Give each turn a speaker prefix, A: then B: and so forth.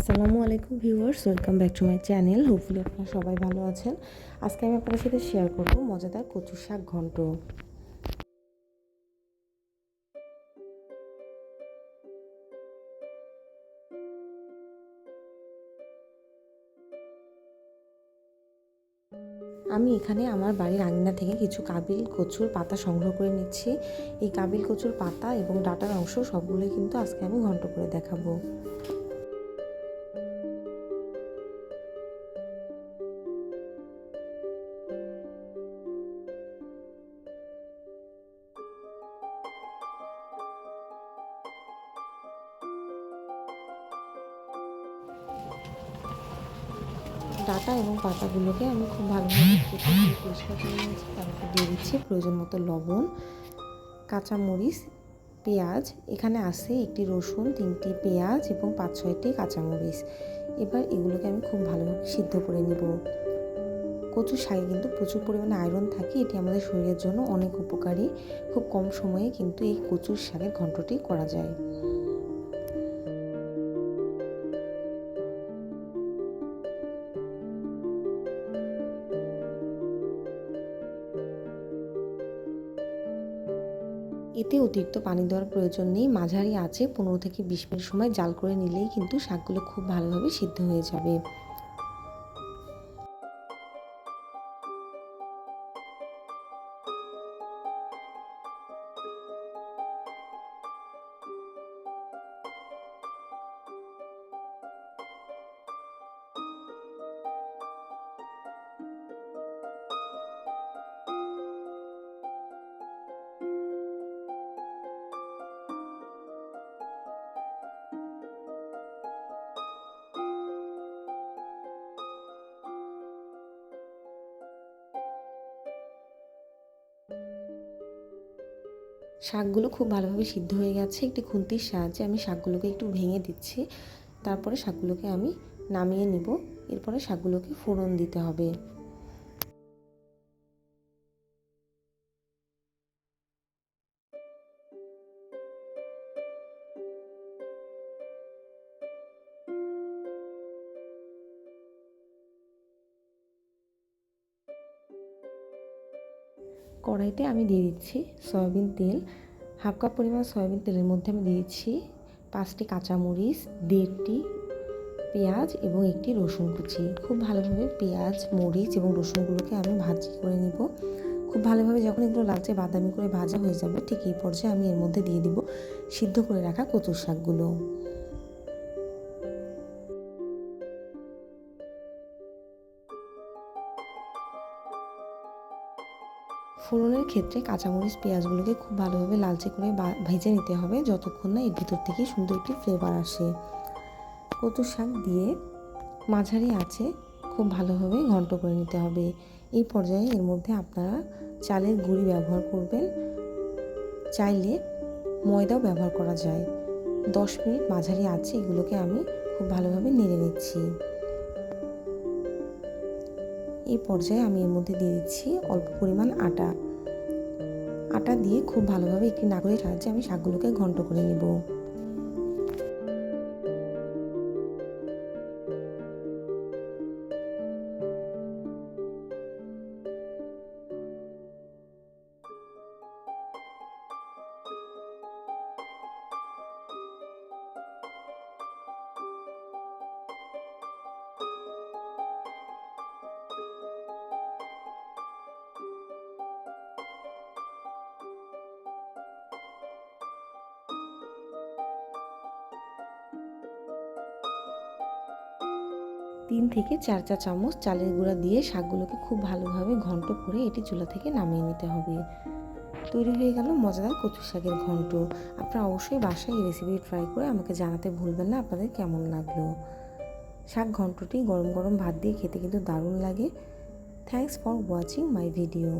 A: আসসালামু আলাইকুম viewers, welcome back to my channel. Hopefully আপনারা সবাই ভালো আছেন। আজকে আমি আপনাদের সাথে শেয়ার করব মজাদার কচু শাক ঘন্ট। আমি এখানে আমার বাড়ির আঙিনা থেকে কিছু কাবিল কচুর পাতা সংগ্রহ করে নিচ্ছি। এই কাবিল কচুর পাতা এবং ডাটার অংশ সবগুলোই কিন্তু আজকে আমি ঘন্ট করে দেখাবো। ডাটা এবং পাতাগুলোকে আমি খুব ভালোভাবে কেটে পরিষ্কার করে নিয়েছি। তারপর দিয়ে দিচ্ছি প্রয়োজন মতো লবণ, কাঁচামরিচ, পেঁয়াজ। এখানে আছে একটি রসুন, তিনটি পেঁয়াজ এবং পাঁচ ছয়টি কাঁচামরিচ। এবার এগুলোকে আমি খুব ভালোভাবে সিদ্ধ করে নেব। কচু শাকে কিন্তু প্রচুর পরিমাণে আয়রন থাকে, এটি আমাদের শরীরের জন্য অনেক উপকারী। খুব কম সময়ে কিন্তু এই কচুর শাকের ঘন্টটি করা যায়। এতে অতিরিক্ত পানি দেওয়ার প্রয়োজন নেই। মাঝারি আছে পনেরো থেকে বিশ মিনিট সময় জাল করে নিলেই কিন্তু শাকগুলো খুব ভালোভাবে সিদ্ধ হয়ে যাবে। শাকগুলো খুব ভালোভাবে সিদ্ধ হয়ে গেছে। একটি খুন্তির সাহায্যে আমি শাকগুলোকে একটু ভেঙে দিচ্ছি। তারপরে শাকগুলোকে আমি নামিয়ে নিব। এরপরে শাকগুলোকে ফোড়ন দিতে হবে। কড়াইতে আমি দিয়ে দিচ্ছি সয়াবিন তেল। হাফ কাপ পরিমাণ সয়াবিন তেলের মধ্যে আমি দিয়ে দিচ্ছি পাঁচটি কাঁচামরিচ, দেড়টি পেঁয়াজ এবং একটি রসুন কুচি। খুব ভালোভাবে পেঁয়াজ, মরিচ এবং রসুনগুলোকে আমি ভাজি করে নিব। খুব ভালোভাবে যখন এগুলো লাগছে বাদামি করে ভাজা হয়ে যাবে, ঠিক এই পর্যায়ে আমি এর মধ্যে দিয়ে দিব সিদ্ধ করে রাখা কচুর শাকগুলো। ফোড়নের ক্ষেত্রে কাঁচামরিচ, পেঁয়াজগুলোকে খুব ভালোভাবে লালচে করে ভেজে নিতে হবে যতক্ষণ না এর ভিতর থেকে সুন্দর একটি ফ্লেভার আসে। কচু শাক দিয়ে মাঝারি আছে খুব ভালোভাবে ঘন্ট করে নিতে হবে। এই পর্যায়ে এর মধ্যে আপনারা চালের গুঁড়ি ব্যবহার করবেন। চাইলে ময়দাও ব্যবহার করা যায়। দশ মিনিট মাঝারি আছে এগুলোকে আমি খুব ভালোভাবে নেড়ে নিচ্ছি। এই পর্যায়ে আমি এর মধ্যে দিয়ে দিচ্ছি অল্প পরিমাণ আটা। আটা দিয়ে খুব ভালোভাবে একটি নাগরের সাহায্যে আমি শাকগুলোকে ঘন্ট করে নেব। তিন থেকে চার চা চামচ চালের গুঁড়া দিয়ে শাকগুলোকে খুব ভালোভাবে ঘন্ট করে এটি চুলা থেকে নামিয়ে নিতে হবে। তৈরি হয়ে গেল মজাদার কচু শাকের ঘন্ট। আপনারা অবশ্যই বাসায় এই রেসিপি ট্রাই করে আমাকে জানাতে ভুলবেন না, আপনাদের কেমন লাগল? শাক ঘন্টটি গরম গরম ভাত দিয়ে খেতে কিন্তু দারুণ লাগে। Thanks for watching my video